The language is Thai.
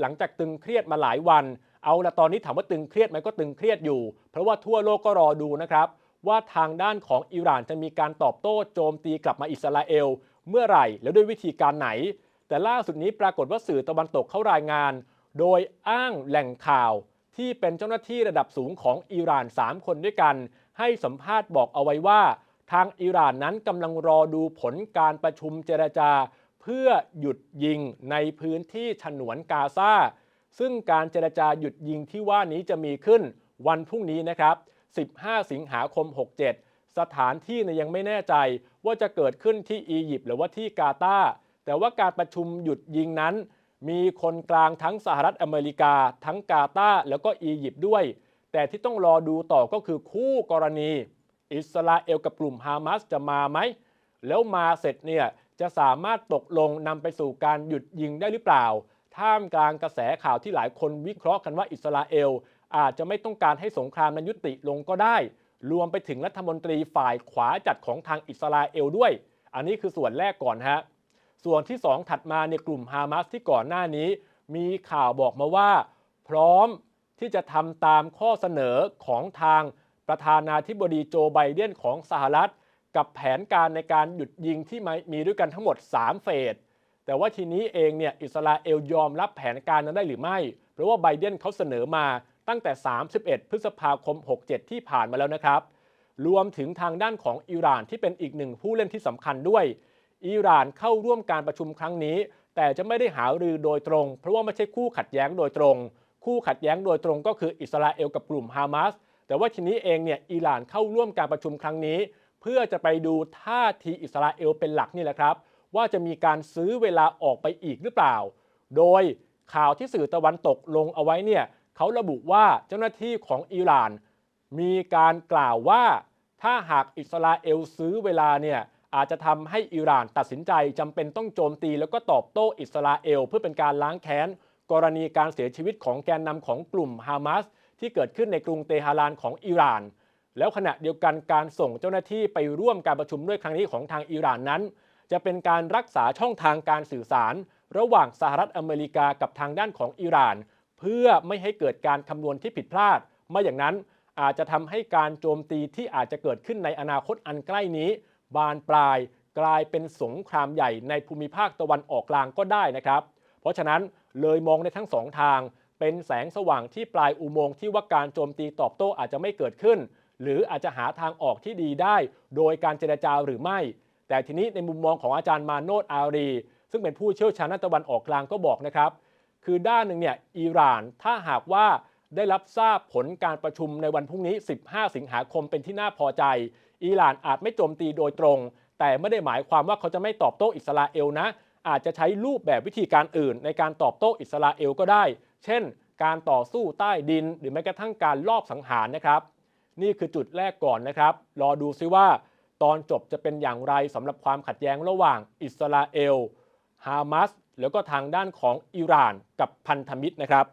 หลังจากตึงเครียดมาหลายวัน เอาละตอนนี้ถามว่าตึงเครียดไหมก็ตึงเครียดอยู่ เพราะว่าทั่วโลกก็รอดูนะครับ ว่าทางด้านของอิหร่านจะมีการตอบโต้โจมตีกลับมาอิสราเอล เมื่อไหร่แล้วด้วยวิธีการไหน แต่ล่าสุดนี้ปรากฏว่าสื่อตะวันตกเขารายงาน โดยอ้างแหล่งข่าว ที่เป็นเจ้าหน้าที่ระดับสูงของอิหร่าน 3 คนด้วยกัน ให้สัมภาษณ์บอกเอาไว้ว่า ทางอิหร่านนั้นกำลังรอดูผลการประชุมเจรจา เพื่อหยุดยิงในพื้นที่ฉนวนกาซาซึ่งการเจรจาหยุดยิงที่ว่านี้จะมีขึ้นวันพรุ่งนี้นะครับ 15 สิงหาคม 67 สถานที่เนี่ยยังไม่แน่ใจว่าจะเกิดขึ้นที่อียิปต์หรือว่าที่กาตาแต่ว่าการประชุมหยุดยิงนั้น มีคนกลางทั้งสหรัฐอเมริกา ทั้งกาตาแล้วก็อียิปต์ด้วย แต่ที่ต้องรอดูต่อก็คือคู่กรณี อิสราเอลกับกลุ่มฮามาสจะมาไหม แล้วมาเสร็จเนี่ย จะสามารถตกลงนำไปสู่การหยุดยิงได้หรือเปล่า ท่ามกลางกระแสข่าวที่หลายคนวิเคราะห์กันว่าอิสราเอล อาจจะไม่ต้องการให้สงครามนั้นยุติลงก็ได้ รวมไปถึงรัฐมนตรีฝ่ายขวาจัดของทางอิสราเอลด้วย อันนี้คือส่วนแรกก่อนฮะส่วนที่ 2 ถัดมาในยกลุ่มฮามาสที่ก่อนหน้านี้ มีข่าวบอกมาว่า พร้อมที่จะทำตามข้อเสนอของทางประธานาธิบดีโจไบเดนของสหรัฐ กับแผนการในการหยุดยิงที่มีด้วยกันทั้งหมด 3 เฟส แต่ว่าทีนี้เองเนี่ยอิสราเอลยอมรับแผนการนั้นได้หรือไม่ เพราะว่าไบเดนเขาเสนอมาตั้งแต่ 31 พฤษภาคม 67 ที่ผ่านมาแล้วนะครับ รวมถึงทางด้านของอิหร่านที่เป็นอีกหนึ่งผู้เล่นที่สำคัญด้วย อิหร่านเข้าร่วมการประชุมครั้งนี้ แต่จะไม่ได้หารือโดยตรง เพราะว่าไม่ใช่คู่ขัดแย้งโดยตรง คู่ขัดแย้งโดยตรงก็คืออิสราเอลกับกลุ่มฮามาสแต่ว่าทีนี้เองเนี่ยอิหร่านเข้าร่วมการประชุมครั้งนี้ เพื่อจะไปดูท่าทีอิสราเอลเป็นหลักนี่แหละครับ ว่าจะมีการซื้อเวลาออกไปอีกหรือเปล่า โดยข่าวที่สื่อตะวันตกลงเอาไว้เนี่ยเขาระบุว่าเจ้าหน้าที่ของอิหร่าน มีการกล่าวว่าถ้าหากอิสราเอลซื้อเวลาเนี่ยอาจจะทำให้อิหร่านตัดสินใจจำเป็นต้องโจมตี แล้วก็ตอบโต้อิสราเอล เพื่อเป็นการล้างแค้น กรณีการเสียชีวิตของแกนนำของกลุ่มฮามาสที่เกิดขึ้นในกรุงเตหะรานของอิหร่าน แล้วขณะเดียวกันการส่งเจ้าหน้าที่ไปร่วมการประชุมด้วยครั้งนี้ของทางอิหร่านนั้น จะเป็นการรักษาช่องทางการสื่อสาร ระหว่างสหรัฐอเมริกากับทางด้านของอิหร่าน เพื่อไม่ให้เกิดการคำนวณที่ผิดพลาดไม่อย่างนั้นอาจจะทำให้การโจมตีที่อาจจะเกิดขึ้นในอนาคตอันใกล้นี้ บานปลายกลายเป็นสงครามใหญ่ในภูมิภาคตะวันออกกลางก็ได้นะครับ เพราะฉะนั้นเลยมองในทั้งสองทาง เป็นแสงสว่างที่ปลายอุโมงค์ที่ว่าการโจมตีตอบโต้อาจจะไม่เกิดขึ้น หรืออาจจะหาทางออกที่ดีได้ โดยการเจรจาหรือไม่ แต่ทีนี้ในมุมมองของอาจารย์มาโนดอารี ซึ่งเป็นผู้เชี่ยวชาญด้านตะวันออกกลางก็บอกนะครับ คือด้านหนึ่งเนี่ยอิหร่านถ้าหากว่าได้รับทราบผลการประชุมในวันพรุ่งนี้ 15 สิงหาคมเป็นที่น่าพอใจ อิหร่านอาจไม่โจมตีโดยตรง แต่ไม่ได้หมายความว่าเขาจะไม่ตอบโต้อิสราเอลนะ อาจจะใช้รูปแบบวิธีการอื่น ในการตอบโต้อิสราเอลก็ได้ เช่น การต่อสู้ใต้ดิน หรือแม้กระทั่งการลอบสังหารนะครับ นี่คือจุดแรกก่อนนะครับ รอดูซิว่า ตอนจบจะเป็นอย่างไรสำหรับความขัดแย้งระหว่างอิสราเอล ฮามาสแล้วก็ทางด้านของอิหร่านกับพันธมิตรนะครับ